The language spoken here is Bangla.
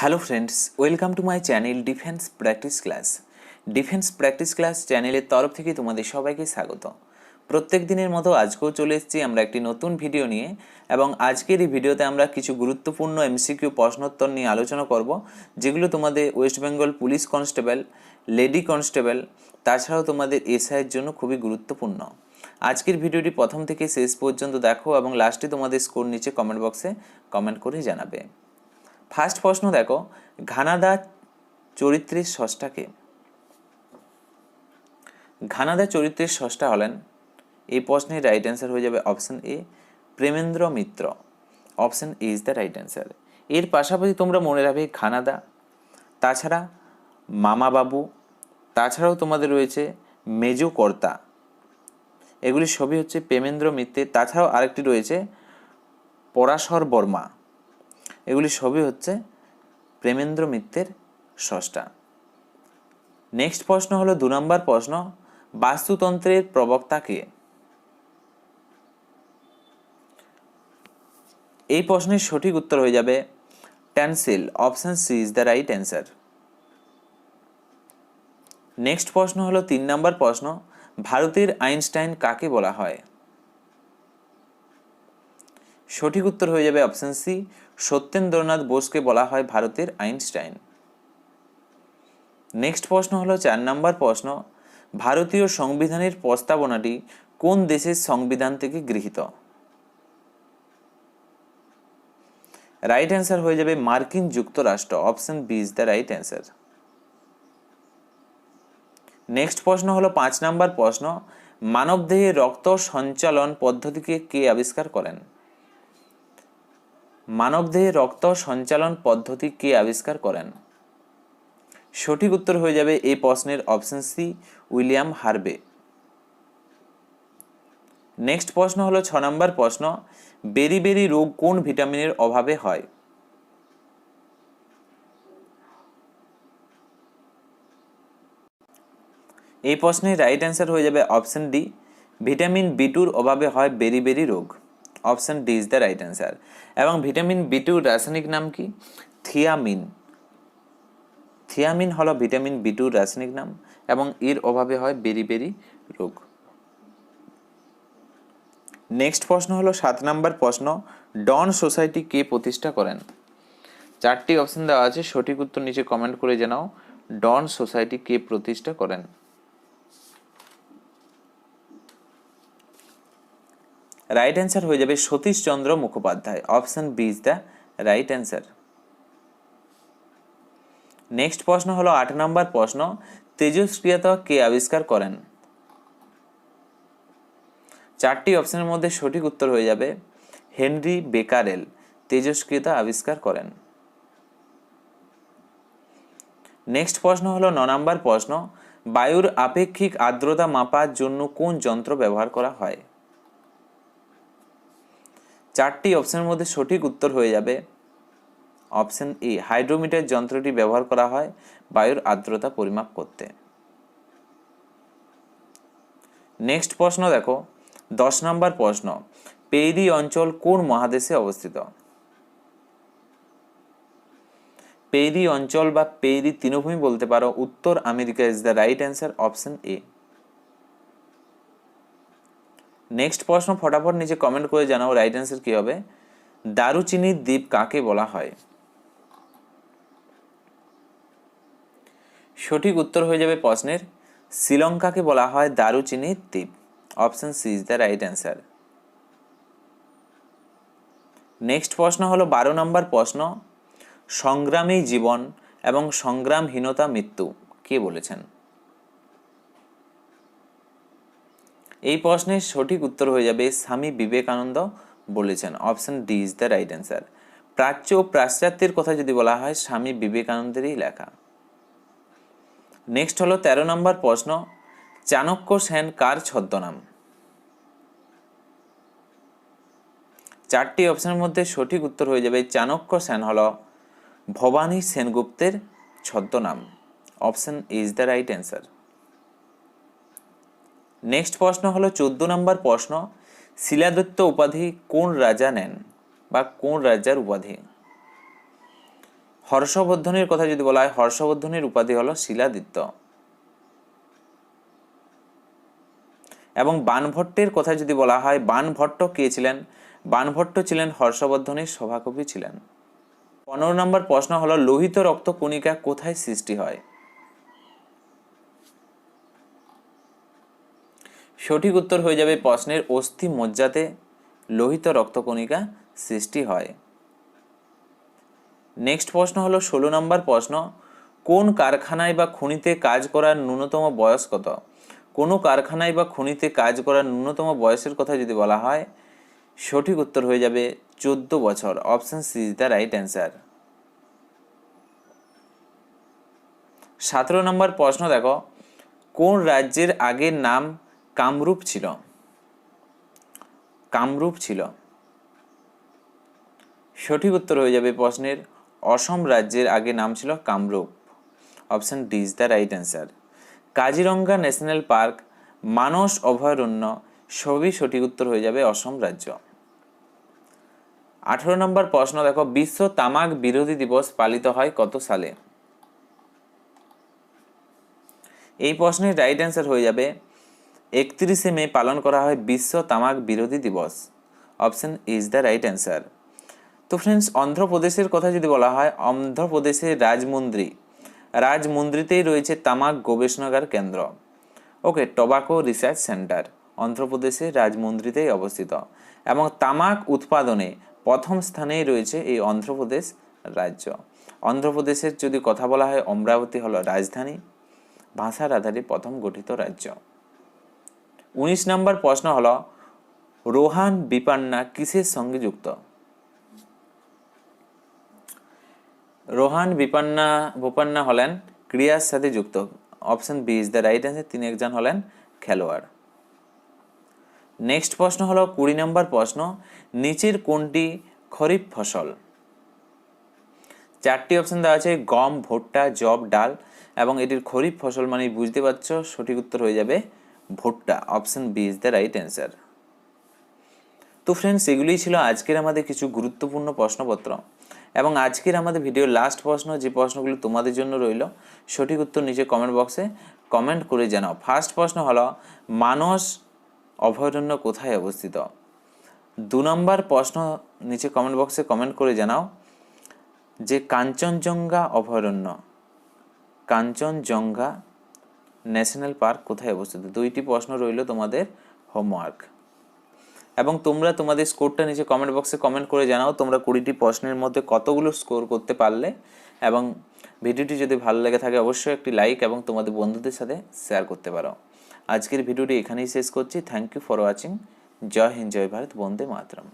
Hello friends welcome to my channel defence practice class defence practice class চ্যানেলের তরফ থেকে তোমাদের সবাইকে স্বাগত। প্রত্যেক দিনের মতো আজকেও চলে এসেছি আমরা একটি নতুন ভিডিও নিয়ে এবং আজকের এই ভিডিওতে আমরা কিছু গুরুত্বপূর্ণ এমসিকিউ প্রশ্নোত্তর নিয়ে আলোচনা করব, যেগুলো তোমাদের West Bengal police constable lady constable তাছাড়াও তোমাদের এসআইয়ের জন্য খুবই গুরুত্বপূর্ণ। আজকের ভিডিওটি প্রথম থেকে শেষ পর্যন্ত দেখো এবং লাস্টে তোমাদের স্কোর নিচে কমেন্ট বক্সে কমেন্ট করে জানাবে। ফার্স্ট প্রশ্ন দেখো, ঘানাদা চরিত্রের ষষ্ঠাকে ঘানাদা চরিত্রের ষষ্ঠা হলেন, এই প্রশ্নের রাইট অ্যান্সার হয়ে যাবে option A Premendra Mitra. Option A is the right answer এর পাশাপাশি তোমরা মনে রাখবে ঘানাদা, তাছাড়া মামা বাবু তাছাড়াও তোমাদের রয়েছে মেজু কর্তা এগুলি সবই হচ্ছে প্রেমেন্দ্র মিত্রের, তাছাড়াও আরেকটি রয়েছে পরাশর বর্মা। এগুলি সবই হচ্ছে প্রেমেন্দ্র মিত্রের ষষ্ঠা নেক্সট প্রশ্ন হলো দু নম্বর প্রশ্ন, বাস্তুতন্ত্রের প্রবক্তা কে? এই প্রশ্নের সঠিক উত্তর হয়ে যাবে tonsil option C is the right answer next প্রশ্ন হলো তিন নম্বর প্রশ্ন, ভারতের আইনস্টাইন কাকে বলা হয়? সঠিক উত্তর হয়ে যাবে অপশন সি সত্যেন্দ্রনাথ বোসকে বলা হয় ভারতের আইনস্টাইন। নেক্সট প্রশ্ন হলো চার নম্বর প্রশ্ন, ভারতীয় সংবিধানের প্রস্তাবনাটি কোন দেশের সংবিধান থেকে গৃহীত? রাইট অ্যান্সার হয়ে যাবে মার্কিন যুক্তরাষ্ট্র। Option B is the right answer next প্রশ্ন হলো পাঁচ নাম্বার প্রশ্ন, মানবদেহে রক্ত সঞ্চালন পদ্ধতিকে কে আবিষ্কার করেন? মানবদেহে রক্ত সঞ্চালন পদ্ধতি কে আবিষ্কার করেন? সঠিক উত্তর হয়ে যাবে এই প্রশ্নের option C William Harvey. Next প্রশ্ন হলো ছ নম্বর প্রশ্ন, বেরি বেরি রোগ কোন ভিটামিনের অভাবে হয়? এই প্রশ্নের রাইট অ্যান্সার হয়ে যাবে অপশন ডি ভিটামিন বি টুর অভাবে হয় বেরি বেরি রোগ। Option D is the right answer. এবং ভিটামিন বি টুর রাসায়নিক নাম কি? থিয়ামিন। থিয়ামিন হলো ভিটামিন বি টুর রাসায়নিক নাম এবং এর অভাবে হয় বেরি বেরি রোগ। নেক্সট প্রশ্ন হলো সাত নম্বর প্রশ্ন, ডন সোসাইটি কে প্রতিষ্ঠা করেন? চারটি অপশন দেওয়া আছে, সঠিক উত্তর নিচে কমেন্ট করে জানাও, ডন সোসাইটি কে প্রতিষ্ঠা করেন? রাইট অ্যান্সার হয়ে যাবে Satish Chandra Mukhopadhyay. Option B is the right answer next প্রশ্ন হলো আট নম্বর প্রশ্ন, তেজস্ক্রিয়তা কে আবিষ্কার করেন? চারটি অপশনের মধ্যে সঠিক উত্তর হয়ে যাবে, হেনরি বেকারেল, তেজস্ক্রিয়তা আবিষ্কার করেন। নেক্সট প্রশ্ন হলো ন নম্বর প্রশ্ন, বায়ুর আপেক্ষিক আর্দ্রতা মাপার জন্য কোন যন্ত্র ব্যবহার করা হয়? চারটি অপশনের মধ্যে সঠিক উত্তর হয়ে যাবে। অপশন এ হাইড্রোমিটার যন্ত্রটি ব্যবহার করা হয় বায়ুর আর্দ্রতা পরিমাপ করতে। নেক্সট প্রশ্ন দেখো। দশ নম্বর প্রশ্ন, পেইরি অঞ্চল কোন মহাদেশে অবস্থিত? পেইরি অঞ্চল বা পেইরি তৃণভূমি বলতে পারো, উত্তর America is the right answer option A next প্রশ্ন, ফটাফট নিচে কমেন্ট করে জানাও রাইট অ্যান্সার কি হবে? দারুচিনির দ্বীপ কাকে বলা হয়? সঠিক উত্তর হয়ে যাবে প্রশ্নের, শ্রীলঙ্কাকে বলা হয় দারুচিনির দ্বীপ। Option C is the right answer next প্রশ্ন হলো বারো নম্বর প্রশ্ন, সংগ্রামী জীবন এবং সংগ্রামহীনতা মৃত্যু, কে বলেছেন? এই প্রশ্নের সঠিক উত্তর হয়ে যাবে স্বামী বিবেকানন্দ বলেছেন। Option D is the right answer. প্রাচ্য ও পাশ্চাত্যের কথা যদি বলা হয়, স্বামী বিবেকানন্দেরই লেখা। নেক্সট হলো তেরো নম্বর প্রশ্ন, চাণক্য সেন কার ছদ্মনাম? চারটি অপশনের মধ্যে সঠিক উত্তর হয়ে যাবে চাণক্য সেন হল ভবানী সেনগুপ্তের ছদ্মনাম। Option is the right answer. Next প্রশ্ন হলো চোদ্দ নম্বর প্রশ্ন শিলাদত্ত উপাধি কোন রাজা নেন বা কোন রাজার উপাধি? হর্ষবর্ধনের কথা যদি বলা হয়, হর্ষবর্ধনের উপাধি হলো শিলাদিত্য এবং বানভট্টের কথা যদি বলা হয়, বানভট্ট কে ছিলেন? বানভট্ট ছিলেন হর্ষবর্ধনের সভাকবি ছিলেন। পনেরো নম্বর প্রশ্ন হলো, লোহিত রক্ত কণিকা কোথায় সৃষ্টি হয়? সঠিক উত্তর হয়ে যাবে প্রশ্নের অস্থি মজ্জাতে লোহিত রক্তকণিকা সৃষ্টি হয়। নেক্সট প্রশ্ন হলো ষোলো নম্বর প্রশ্ন, কোন কারখানায় বা খনিতে কাজ করার ন্যূনতম বয়স কত? কোনো কারখানায় বা খনিতে কাজ করার ন্যূনতম বয়সের কথা যদি বলা হয়, সঠিক উত্তর হয়ে যাবে চোদ্দ বছর। Option C is the right answer সতেরো নম্বর প্রশ্ন দেখো, কোন রাজ্যের আগের নাম কামরূপ ছিল। কামরূপ ছিল। সঠিক উত্তর হয়ে যাবে প্রশ্নের, অসম রাজ্যের আগে নাম ছিল Kamrup. Option D is the right answer Kaziranga national park, Manas অভয়ারণ্য, সবই সঠিক উত্তর হয়ে যাবে অসম রাজ্য। আঠারো নম্বর প্রশ্ন দেখো, বিশ্ব তামাক বিরোধী দিবস পালিত হয় কত সালে? এই প্রশ্নের রাইট অ্যান্সার হয়ে যাবে একত্রিশে মে পালন করা হয় বিশ্ব তামাক বিরোধী দিবস। Option is the right answer তো ফ্রেন্ডস অন্ধ্রপ্রদেশের কথা যদি বলা হয়, অন্ধ্রপ্রদেশের রাজমন্দ্রী। রাজমন্দ্রিতেই রয়েছে তামাক গবেষণাগার কেন্দ্র। ওকে টবাকো রিসার্চ সেন্টার অন্ধ্রপ্রদেশের রাজমন্দ্রিতেই অবস্থিত। এবং তামাক উৎপাদনে প্রথম স্থানেই রয়েছে এই অন্ধ্রপ্রদেশ রাজ্য। অন্ধ্রপ্রদেশের যদি কথা বলা হয়, অমরাবতী হলো রাজধানী। ভাষার আধারে প্রথম গঠিত রাজ্য। উনিশ নম্বর প্রশ্ন হল, রোহান বিপান্না কিসের সঙ্গে যুক্ত? রোহান বিপান্না বোপান্না হলেন ক্রিয়ার সাথে যুক্ত। Option B is the right answer, তিনি একজন হলেন খেলোয়াড়। নেক্সট প্রশ্ন হলো, কুড়ি নম্বর প্রশ্ন, নিচের কোনটি খরিফ ফসল? চারটি অপশন দেওয়া আছে, গম, ভুট্টা জব ডাল, এবং এটির খরিফ ফসল মানে বুঝতে পারছ, সঠিক উত্তর হয়ে যাবে ভুট্টা option B is the right answer তো ফ্রেন্ডস এগুলোই ছিল আজকের আমাদের কিছু গুরুত্বপূর্ণ প্রশ্নপত্র। এবং আজকের আমাদের ভিডিও লাস্ট প্রশ্ন, যে প্রশ্নগুলো তোমাদের জন্য রইল, সঠিক উত্তর নিচে কমেন্ট বক্সে কমেন্ট করে জানাও। ফার্স্ট প্রশ্ন হলো, মানস অভয়ারণ্য কোথায় অবস্থিত? দু নম্বর প্রশ্ন নিচে কমেন্ট বক্সে কমেন্ট করে জানাও, যে কাঞ্চনজঙ্ঘা অভয়ারণ্য। কাঞ্চনজঙ্ঘা ন্যাশনাল পার্ক কোথায় অবস্থিত? দুইটি প্রশ্ন রইল তোমাদের হোমওয়ার্ক। এবং তোমরা তোমাদের স্কোরটা নিচে কমেন্ট বক্সে কমেন্ট করে জানাও তোমরা কুড়িটি প্রশ্নের মধ্যে কতগুলো স্কোর করতে পারলে। এবং ভিডিওটি যদি ভালো লেগে থাকে অবশ্যই একটি লাইক এবং তোমাদের বন্ধুদের সাথে শেয়ার করতে পারো। আজকের ভিডিওটি এখানেই শেষ করছি। থ্যাংক ইউ ফর ওয়াচিং জয় হিন্দ, জয় ভারত, বন্দে মাতরম।